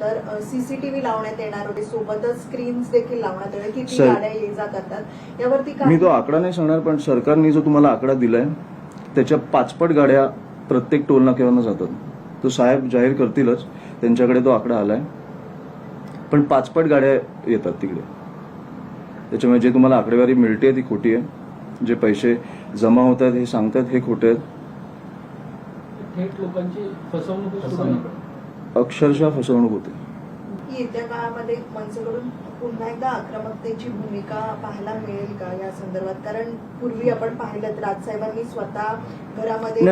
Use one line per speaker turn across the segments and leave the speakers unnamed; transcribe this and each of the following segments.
तर सीसीटीव्ही लावण्यात येणार होते. सोबतच स्क्रीन्स देखील लावण्यात येणार. किती
सर-
गाड्या ये जा करतात. यावरती काय?
मी तो आकडा नाही सांगणार पण सरकारने जो तुम्हाला आकडा दिलाय त्याच्या पाचपट गाड्या प्रत्येक टोल नाक्यावरनं जातात. तो साहेब जाहीर करतीलच त्यांच्याकडे तो आकडा आलाय. पण पाचपट गाड्या येतात तिकडे. त्याच्यामुळे जे तुम्हाला आकडेवारी मिळते ती खोटी आहे. जे पैसे जमा होत आहेत हे सांगतात हे खोटे आहेत.
थेट लोकांची फसवणूक.
अक्षरशः फसवणूक होते.
येत्या काळामध्ये मनसेकडून पुन्हा एकदा आक्रमकतेची भूमिका पाहायला मिळेल का या संदर्भात? कारण पूर्वी आपण पाहिलं राजसाहेबांनी स्वतः घरामध्ये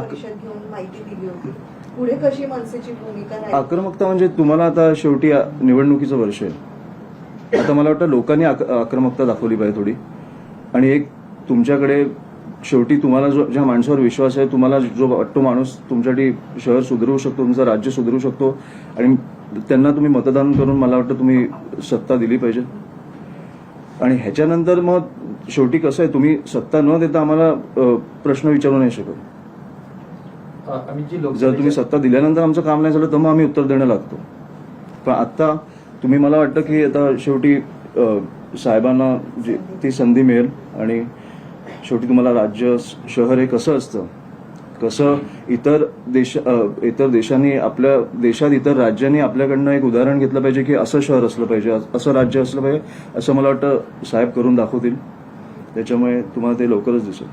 परिषद घेऊन माहिती दिली होती. पुढे कशी मनसेची भूमिका
आक्रमकता म्हणजे तुम्हाला आता शेवटी निवडणुकीचं वर्ष आहे. आता मला वाटतं लोकांनी आक- आक्रमकता दाखवली पाहिजे थोडी. आणि एक तुमच्याकडे शेवटी तुम्हाला जो ज्या माणसावर विश्वास आहे तुम्हाला जो वाटतो माणूस तुमच्यासाठी शहर सुधरवू शकतो तुमचं राज्य सुधरवू शकतो आणि त्यांना तुम्ही मतदान करून मला वाटतं तुम्ही सत्ता दिली पाहिजे. आणि ह्याच्यानंतर मग शेवटी कसं आहे तुम्ही सत्ता न देता आम्हाला प्रश्न विचारू नाही शकत. जर तुम्ही सत्ता दिल्यानंतर आमचं काम नाही झालं तर मग आम्ही उत्तर देणं लागतो. पण आता तुम्ही मला वाटतं की आता शेवटी साहेबांना जी ती संधी मिळेल आणि शेवटी तुम्हाला राज्य शहर हे कसं असतं? कसं इतर देश इतर देशांनी आपल्या देशात इतर राज्यांनी आपल्याकडनं एक उदाहरण घेतलं पाहिजे की असं शहर असलं पाहिजे असं राज्य असलं पाहिजे असं मला वाटतं साहेब करून दाखवतील. त्याच्यामुळे तुम्हाला ते लवकरच दिसेल.